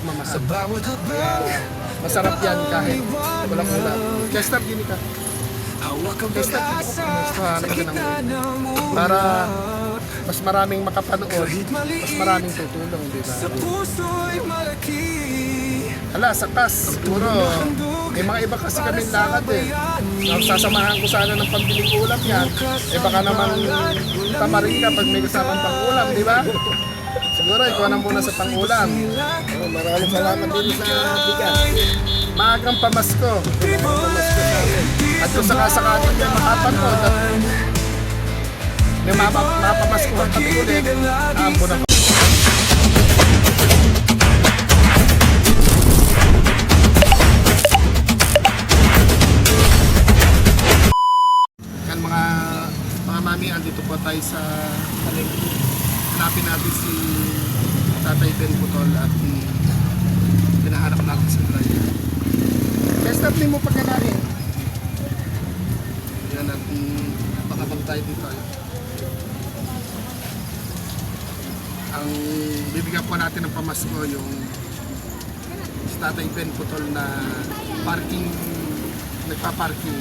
pagmamahal. Kaya masarap yan kahit walang ulam. Chester, gini ka. Chester, gusto ka ng para mas maraming makapanood, mas maraming tutulong, di ba? Ala, sa tas, siguro, may mga iba kasi kami lakad eh. Sasamahan ko sana ng pambiling ulam yan. Eh baka naman tamarin ka pag may kasamang pang-ulam, di ba? Siguro, ikaw na muna sa pang-ulam. Oh, maraming salamat din sa bigas. Maagang pamasko. At kung sakasakaling may makapanood at may mapa- mapamaskuhan kami ulit, aambo na Yan mga mga mami, andito po tayo sa palengke. Hanapin natin si Tatay Ben Putol at pinahanap natin si driver. Best up mo pagkanahin. Yan at um, baka bang tayo. Ang bibigyan po natin ng pamasko yung si Tatay Ben Putol na parking nagpa-parking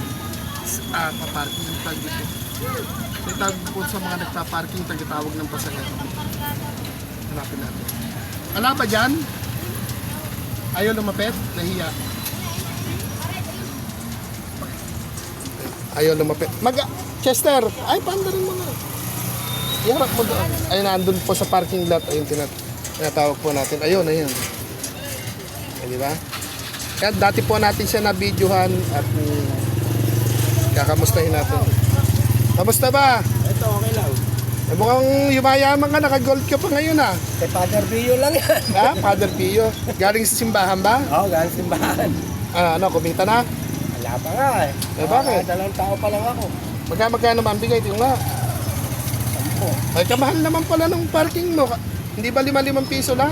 ah, pa-parking yung tag dito. Tag po sa mga nagpa-parking, tagitawag ng pasahero. Hanapin natin. Ala ba dyan? Ayaw lumapit? Nahiya. Ayaw lumapit. Mag... Chester! Ay, paanda rin mo na. Iharap mo doon. Ay, nandun po sa parking lot. Ayun, tinat tinatawag po natin. Ayun, ayun. Ay, di ba? Kaya dati po natin siya na videohan at mm, kakamustahin natin. Kamusta ba? Ito, okay lang. Eh, mukhang yumayaman ka, naka-gold ka pa ngayon ah. Kay Father Pio lang yan. Ha? Father Pio. Galing sa simbahan ba? Oo, oh, galing simbahan. Ah, ano, kumita na? Wala pa nga eh. Eh, bakit? Ah, dalawang tao pa lang ako. Magka magkano man bigay? Tingnan nga. Sampo. Ay, kamahal naman pala ng parking mo. Hindi ba lima-limang piso lang?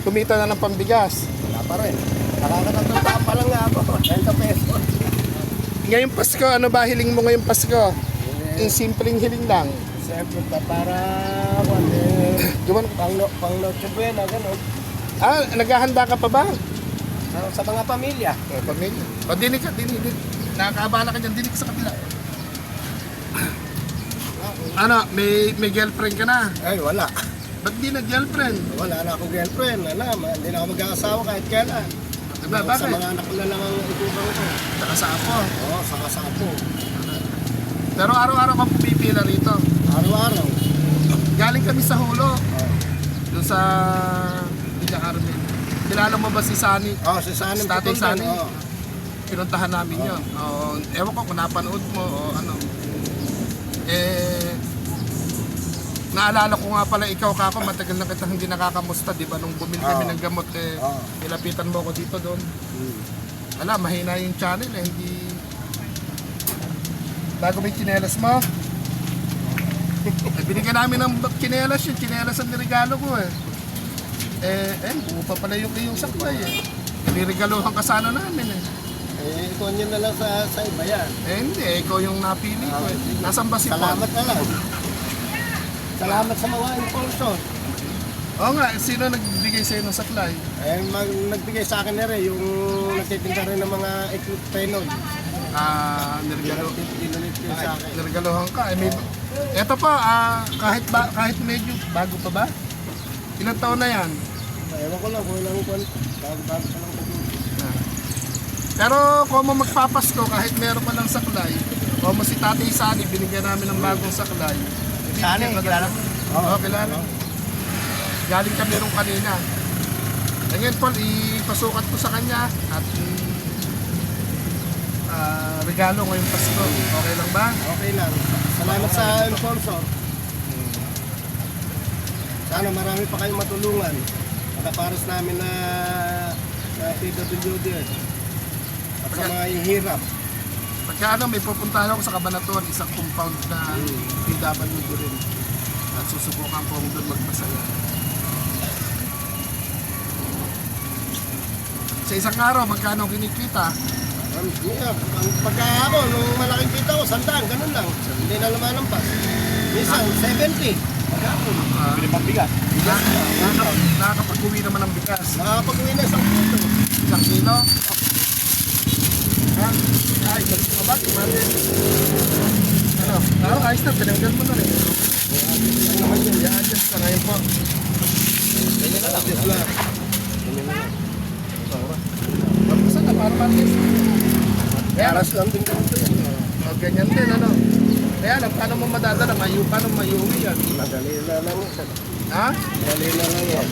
Kumita na ng pambigas. Wala pa rin. Nakakatatlong tao pa lang nga ako. 30 pesos. Ngayong Pasko, ano ba hiling mo ngayong Pasko? Eh, Yung simpleng hiling lang. Siyempre pa para kung eh, Gawan pang, no, pang Noche Buena, gano'n. Ah, naghahanda ka pa ba? Sa, sa mga pamilya. Oh, pamilya. O, dinig ka, dinig, dinig. Nakakaabala ka dyan, dinig ka sa kapila. Ano, may, may girlfriend ka na? Ay, wala. Ba't di na girlfriend? Wala na akong girlfriend. Wala, ma- hindi na ako mag-aasawa kahit kailan. Sa bakit? mga anak na lang ang ko. Saka sa apo. Oo, sa kasapo. Pero araw-araw ka pumipila rito. Araw-araw. Galing kami sa Hulo, Oo. doon sa Villa Carmen. Kilala mo ba si Sunny? Oh, si Sanim Sa Tatay Sunny? oo. Pinuntahan namin yon. Oo, ewan ko kung napanood mo o ano. Eh, naalala ko nga pala ikaw kako, matagal na kita hindi nakakamusta, di ba? Nung bumili kami Oo. ng gamot, eh, Oo. nilapitan mo ako dito doon. Hmm. Wala, mahina yung channel eh, hindi... Bago may chinelas mo. eh, binigyan namin ng chinelas yun, chinelas ang niregalo ko eh. Eh, eh, buo pa pala yung iyong saklay eh. Niregaluhan ka sana namin eh. Eh, ikaw nyo na lang sa, sa iba yan. Eh hindi, eh, ikaw yung napili ko eh. Nasaan ba si Paul? Salamat na lang. Salamat sa mga sponsor. Oo nga, sino nagbigay sa'yo ng saklay? Eh, mag, nagbigay sa akin na rin yung nagtitinda rin ng mga equip penoy. Ah, niregalo, Ginunit ko sa akin. niregaluhan ka. Eh, may, eto pa, ah, kahit, ba, kahit medyo bago pa ba? Ilang taon na yan? Ewan ko lang kung ilang kwan. Bago-bago pa lang ko. Pero kung mo magpapasko, kahit meron pa lang saklay, kung mo si Tatay Sani, binigyan namin ng bagong saklay. Bibigyan ka kilala mo? Oo, oh, kilala. Galing kami rin kanina. Ngayon, Paul, ipasukat ko sa kanya at ah, regalo ngayong Pasko. Okay lang ba? Okay lang. Salamat sa sponsor. Sana marami pa kayong matulungan. Nakaparas namin na na PWD. At sa mga hirap. Pagka ano, may pupuntahan ako sa Cabanatuan, isang compound na PWD rin. At susubukan ko doon magpasaya. Sa isang araw, magkano kinikita? Ang, yeah, ang pagka ako, nung malaking kita ko, sandaan, ganun lang. Hindi na lumalampas. Minsan, 70. Ah, Bili pang bigas. nakaka- nakakapag-uwi naman ng bigas. Nakakapag-uwi na isang kilo. Isang kilo. Ha? Ay, ba? Tumali. Ano? Ah, ayos na. Pinanggal mo na rin. Ano naman yun? I-adjust ka po. Ganyan na lang. Adjust lang. Tapos na, para matis. Kaya, Aras lang din yan. oh, ganyan din, ano? Kaya lang, paano mo madadala? Mayu, paano mayuwi yan? Madali na lang. Ha? Madali na lang yan.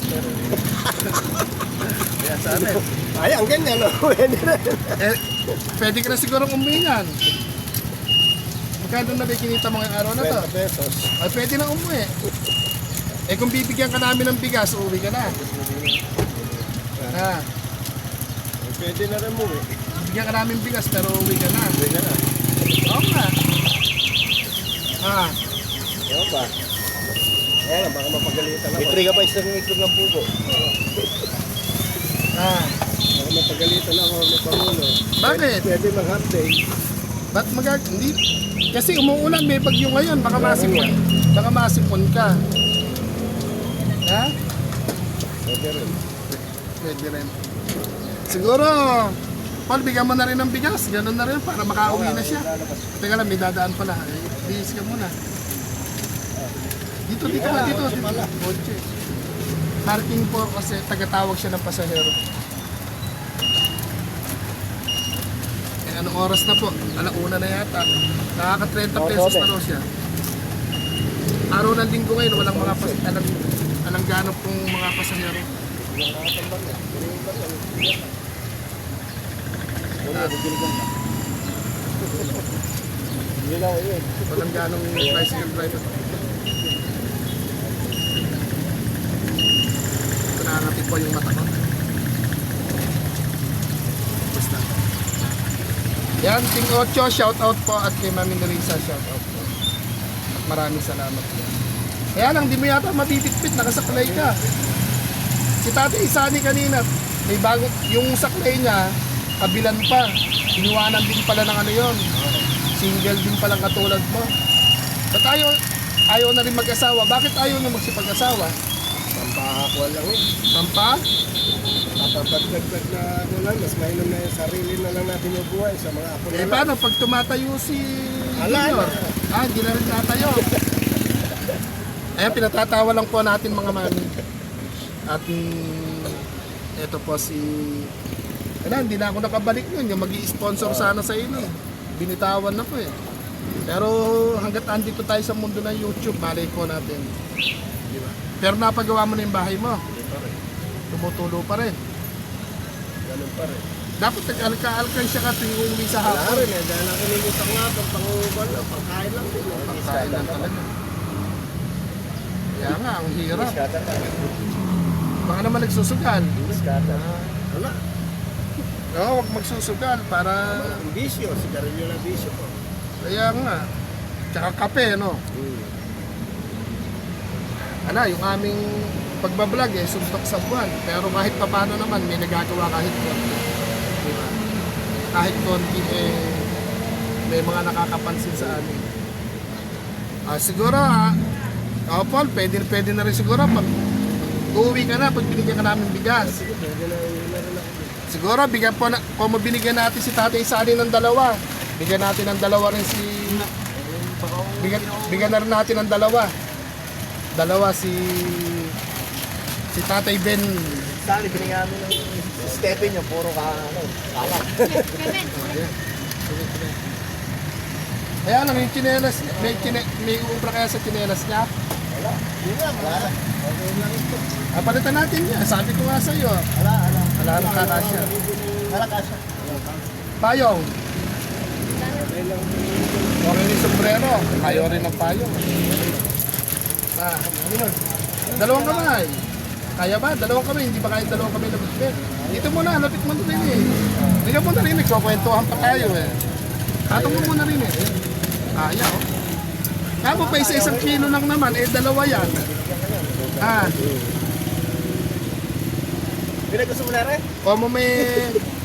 Sana eh. Ay, ang ganyan. no? Pwede na. Eh, pwede ka na siguro umuwi yan. Magkano na ba kinita ngayong araw na to? 20 pesos. Ay, pwede na umuwi. Eh, kung bibigyan ka namin ng bigas, uuwi ka na. Ha? Pwede na rin mo eh. Bibigyan ka namin bigas, pero uuwi ka na. Pwede na. Oo nga. Ha? Ano ba? Kaya baka mapagalitan ako. May ka pa isang itlog ng pugo. Ha? Baka mapagalitan ako ni Pangulo. Bakit? Pwede mag half day. Ba't magag... Hindi... Kasi umuulan, may bagyo ngayon. Baka masipon. Baka masipon ka. Ha? Pwede rin. Pwede rin. Siguro, Paul, bigyan mo na rin ng bigas. Ganun na rin para makauwi na siya. Teka lang, may dadaan pala. Eh, Bihis ka muna. Dito, dito ka, dito. dito. Kotse. Parking po kasi tagatawag siya ng pasahero. Eh, anong oras na po? Alauna na yata. Nakaka 30 pesos na raw siya. Araw ng linggo ngayon, walang mga pas alang, alang ganap pong mga pasahero. Nakakatambang na. Ganun ba yan? Wala, bibili ko na. Hindi lang yun. Walang ganong tricycle driver. Nakakapit po yung mata ko. Basta. Yan, Ting Ocho, shout out po at kay Mami Nerissa, shout out po. At maraming salamat po. Kaya lang, di mo yata mabibitbit, nakasaklay ka. Si Tati Isani kanina, may bago, yung saklay niya, kabilan pa. Iniwanan din pala ng ano yon single din palang katulad mo. Ba't ayaw, ayaw na rin mag-asawa? Bakit ayaw na magsipag-asawa? Pampakakuha lang yun. Pampa? Papapagdagdag na ano lang, mas mainam na yung sarili na lang natin yung buhay sa mga apo Eh na lang. paano pag tumatayo si Ala, Junior? Ah, hindi na rin tatayo. Ayan, pinatatawa lang po natin mga mami. At mm, ito po si... Ano, hindi na ako nakabalik yun. Yung mag sponsor sana sa inyo. eh. Binitawan na po eh. Pero hanggat andito tayo sa mundo ng YouTube, malay po natin. Pero napagawa mo na yung bahay mo. Hindi pa rin. Tumutulo pa rin. Ganun pa rin. Dapat nag-alka-alkan siya ka tuwing umuwi sa Wala hapon. rin eh, dahil ang kinimutan nga itong panguban lang, pangkain lang din. Pagkain lang talaga. Kaya nga, ang hirap. Baka naman nagsusugal. Diskata. Wala. Oo, huwag magsusugal para... Ang bisyo, sigarilyo na bisyo ko. Kaya nga. Tsaka kape, no? Hmm. Ano, yung aming pagbablog eh, suntok sa buwan. Pero kahit papano naman, may nagagawa kahit konti. Di ba? Kahit konti eh, may mga nakakapansin sa amin. Ah, siguro ha, oh, Paul, pwede, pwede na rin siguro pag uuwi ka na, pag binigyan ka namin bigas. Siguro, bigyan po na, kung mabinigyan natin si Tatay Sani ng dalawa, bigyan natin ng dalawa rin si... Bigyan, bigyan na rin natin ng dalawa. Dalawa si... Si Tatay Ben. Sali, binigyan namin ng Stephen yung puro ka, ano, kalak. Kaya lang, yung chinelas, may, chine, may ubra kaya sa chinelas niya. Wala. Yun lang, wala. Okay lang ito. Ah, palitan natin yan. Sabi ko nga sa iyo. Wala, wala. Wala nang kakasya. Wala kasya. Payong. Okay lang. Okay rin sombrero. Ayaw rin ng payong. Ah, ano yun? Dalawang kamay. Kaya ba? Dalawang kamay. Hindi ba kaya dalawang kamay na bitbit? Dito muna, lapit mo rin eh. Bigyan mo na rin, nagkukwentuhan pa tayo eh. Katong mo muna rin eh. Kaya oh. Kaya mo pa isa-isang kilo lang naman, eh dalawa yan. Ah, Pinag-gusto mo na rin? o mo may,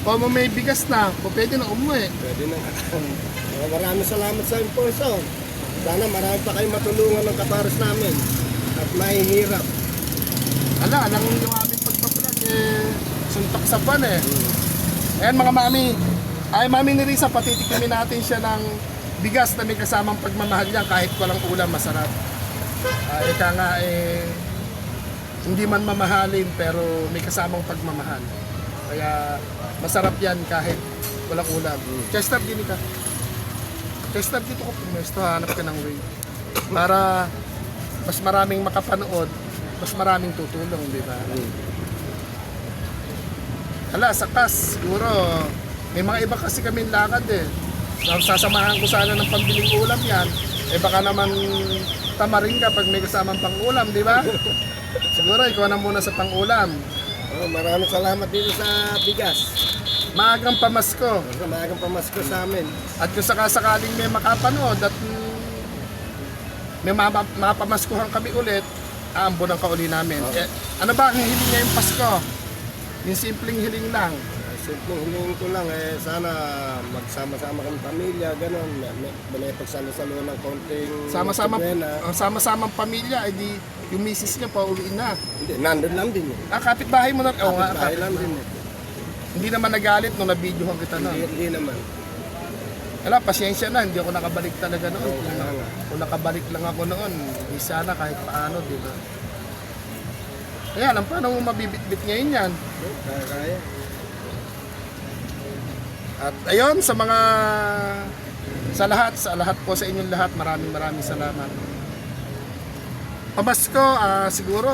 o mo may bigas na, o pwede na umuwi. Pwede na. Maraming salamat sa sponsor. Sana marami pa kayong matulungan ng kapares namin. at mahihirap. Ala, alam yung aming pagpapalag eh, suntok sa buwan eh. Ayan mga mami, ay mami ni Risa, patitikmin natin siya ng bigas na may kasamang pagmamahal niya kahit walang ulam, masarap. Ah, ika nga eh, hindi man mamahalin pero may kasamang pagmamahal. Kaya masarap yan kahit walang ulam. Chester, dini ka. Chester, dito ko pumesto, hanap ka ng way. Para mas maraming makapanood, mas maraming tutulong, di ba? Hala, sakas, siguro, may mga iba kasi kaming lakad eh. Sasamahan ko sana ng pambiling ulam yan. Eh baka naman tamarin ka pag may kasamang pang-ulam, di ba? Siguro, ikaw na muna sa pang-ulam. Oh, maraming salamat dito sa bigas. Maagang pamasko. Maagang pamasko sa amin. At kung sakasakaling may makapanood at may mapa- mapamaskuhan kami ulit, aambunan ka uli namin. Eh, ano ba ang hiling ngayong Pasko? Yung simpleng hiling lang. Simpleng hilingin ko lang, eh, sana magsama-sama kami pamilya, gano'n. May, pagsalo-salo ng konting Sama-sama, ang sama-samang pamilya, edi yung misis niya pa uwi na. Hindi, nandun lang din eh. Ah, kapitbahay mo na. Oo nga, Kapit-bahay lang din eh. Hindi naman nagalit nung nabidyohan kita Hindi, na. hindi naman. Wala, pasensya na, hindi ako nakabalik talaga noon. Oo, Kung, kung nakabalik lang ako noon, di sana kahit paano, di ba? Kaya lang, paano mo mabibitbit ngayon yan? Kaya, kaya. At ayun, sa mga sa lahat, sa lahat po sa inyong lahat, maraming maraming salamat. Pamasko, ah, siguro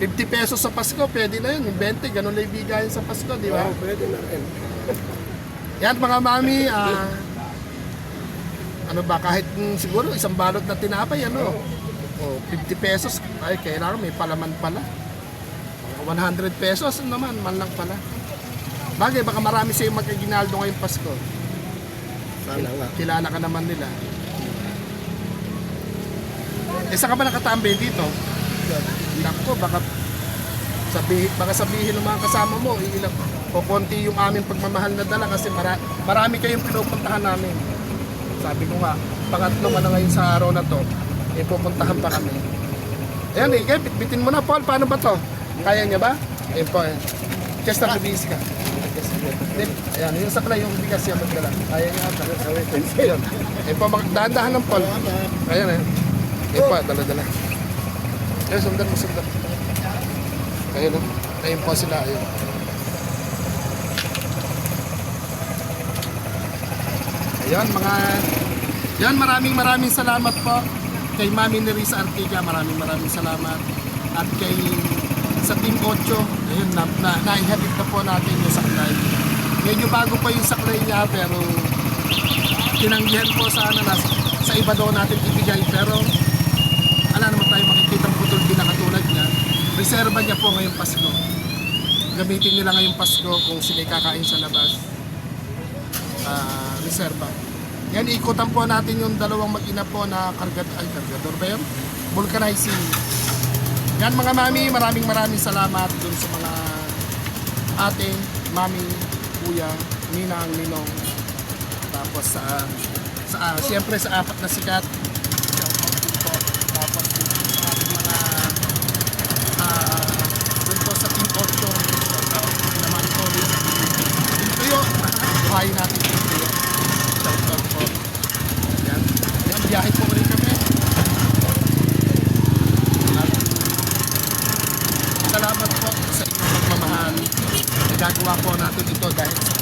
50 pesos sa Pasko, pwede na yun. Yung 20, ganun lang ibigayin sa Pasko, di ba? Oo, pwede na rin. Yan mga mami, ah, ano ba, kahit mm, siguro isang balot na tinapay, ano, o 50 pesos, ay kailangan may palaman pala. 100 pesos naman, man lang pala. Bagay, baka marami sa'yo magkaginaldo ngayong Pasko. Sana nga. Kilala ka naman nila. Eh, saan ka ba nakatambay dito? Nako, baka sabihin, baka sabihin ng mga kasama mo, iilang o konti yung aming pagmamahal na dala kasi mara, marami kayong pinupuntahan namin. Sabi ko nga, pangatlo man na ngayon sa araw na to, eh pupuntahan pa kami. Ayan eh, kaya bitbitin mo na Paul, paano ba to? Kaya niya ba? Ayun po eh. Chester, bibis ka. Ayan, yung sakla yung bigas siya magdala. Kaya niya ata. Ayun po, dahan-dahan ng Paul. Ayan eh. Ayun po, dala-dala. Ayun, sundan mo, sundan. Ayun oh. Ayun po sila, ayun. Ayan, mga... Yan, maraming maraming salamat po kay Mami Nerissa Artiga, maraming maraming salamat. At kay sa Team 8, ayun, na, na, naihatid na po natin yung saklay. Medyo bago pa yung saklay niya, pero tinanggihan po sana na sa iba daw natin ibigay. Pero wala naman tayo makikita katulad niya. Reserva niya po ngayong Pasko. Gamitin nila ngayong Pasko kung sila kakain sa labas. Ah, reserva. Yan, ikutan po natin yung dalawang mag-ina po na kargad, ay, kargador ba yun? Vulcanizing. Yan mga mami, maraming maraming salamat dun sa mga ate, mami, kuya, ninang, ninong. Tapos sa, sa ah, siyempre sa apat na sikat. Shout out din po. Tapos dun sa ating mga ah, dun po sa Team 8. Shout out din naman po din sa Team Tuyo. Buhayin natin Tuyo. Shout out po. Yan. Yan, biyahe po ulit kami. At Salamat po sa inyong pagmamahal. Nagagawa po natin ito dahil sa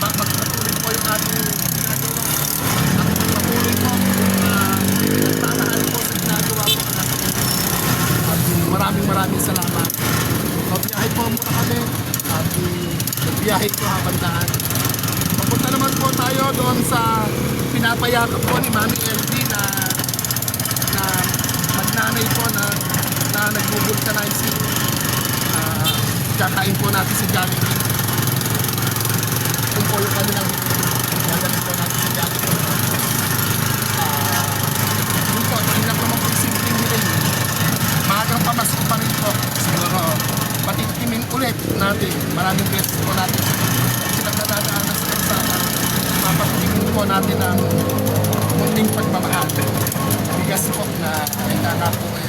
magpatuloy po yung ating ginagawa. At patuloy po na nagmamahal po sa ginagawa po natin. At maraming maraming salamat. Magbiyahe po muna kami. At nagbiyahe po habang daan. Papunta naman po tayo doon sa pinapayakap po ni Mami LB na na magnanay po na na nag-vulcanizing. Uh, kakain po natin si Jollibee. Kung po yung kanilang gagaling po natin si Jollibee. Ah, yun po, yun lang naman po yung simpleng hiling. Maagang pamasko pa rin po. Siguro, patitimin ulit natin. Maraming beses po natin. Sila nadadaan na sa kalsada. Mapatikin po natin ang muling pagmamahal. Bigas po na kaya nga po eh.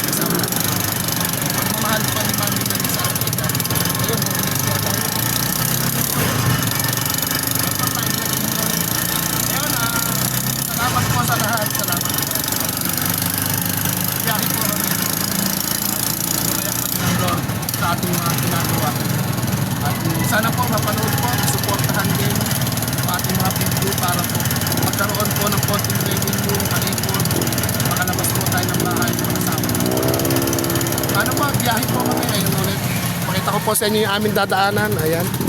Kasama na. Pagmamahal po ni Mami Mary sa akin. Ayun, po tayo. Ayun, ah, salamat po sa lahat. Salamat po. Biyahe po kami. Tumaya po ng Lord sa ating mga ginagawa. At mm, sana po mapanood po, supportahan din ang ating mga video para po magkaroon po ng konting revenue, malipon, makalabas po tayo ng bahay ng kasama. Ano po, biyahe po kami ngayon ulit. Pakita ko po sa inyo yung aming dadaanan. Ayan.